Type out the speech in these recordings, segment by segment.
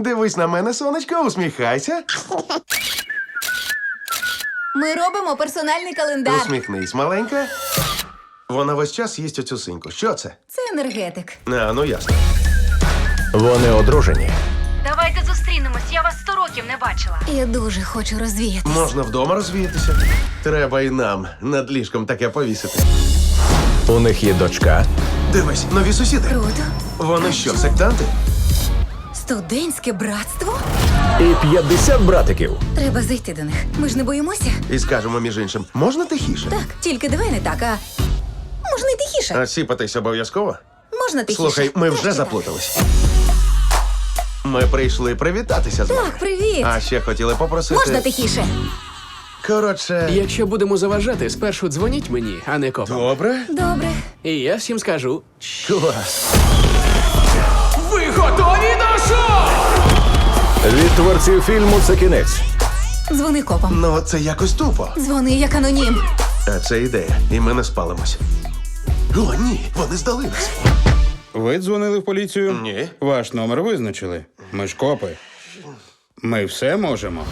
Дивись на мене, сонечко, усміхайся. Ми робимо персональний календар. Усміхнись, маленька. Вона весь час їсть оцю синьку. Що це? Це енергетик. А, ну ясно. Вони одружені. Давайте зустрінемось, я вас сто років не бачила. Я дуже хочу розвіяти. Можна вдома розвіятися. Треба і нам над ліжком таке повісити. У них є дочка. Дивись, нові сусіди. Круто. Вони що, сектанти? Студентське братство? І 50 братиків. Треба зайти до них. Ми ж не боїмося. І скажемо між іншим, можна тихіше? Так, тільки давай не так, а можна й тихіше. А сіпатись обов'язково? Можна тихіше. Слухай, ми вже заплутались. Ми прийшли привітатися з Так, вами. Так, привіт. А ще хотіли попросити. Можна тихіше. Коротше. Якщо будемо заважати, спершу дзвоніть мені, а не копам. Добре. Добре. І я всім скажу. Клас. Творців фільму це кінець. Дзвони копам. Ну, це якось тупо. Дзвони як анонім. А це ідея, і ми не спалимось. О, ні, вони здали нас. Ви дзвонили в поліцію? Ні. Ваш номер визначили. Ми ж копи. Ми все можемо.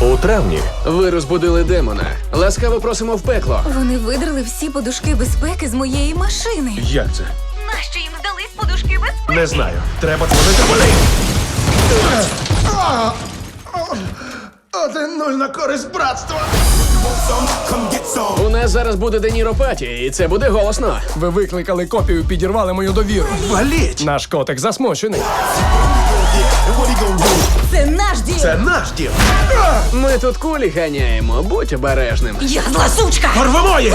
У травні Ви розбудили демона. Ласкаво просимо в пекло. Вони видрали всі подушки безпеки з моєї машини. Як це? Нащо їм здались подушки без Не знаю. Треба дзвонити вони. Один нуль на користь братства. У нас зараз буде Деніропаті, і це буде голосно. Ви викликали копію, підірвали мою довіру. Валіть! Наш котик засмучений. Це наш дім! Це наш дім. Ми тут кулі ганяємо, будь обережним. Я зла сучка! Порвемо їх!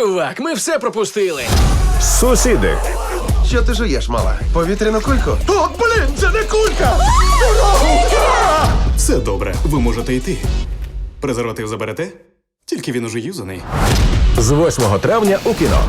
Чувак, ми все пропустили. сусіди. Що ти жуєш, мала? Повітряну кульку? О, блін, це не кулька! Все добре, ви можете йти. Презерватив заберете? Тільки він уже юзаний. З 8 травня у кіно.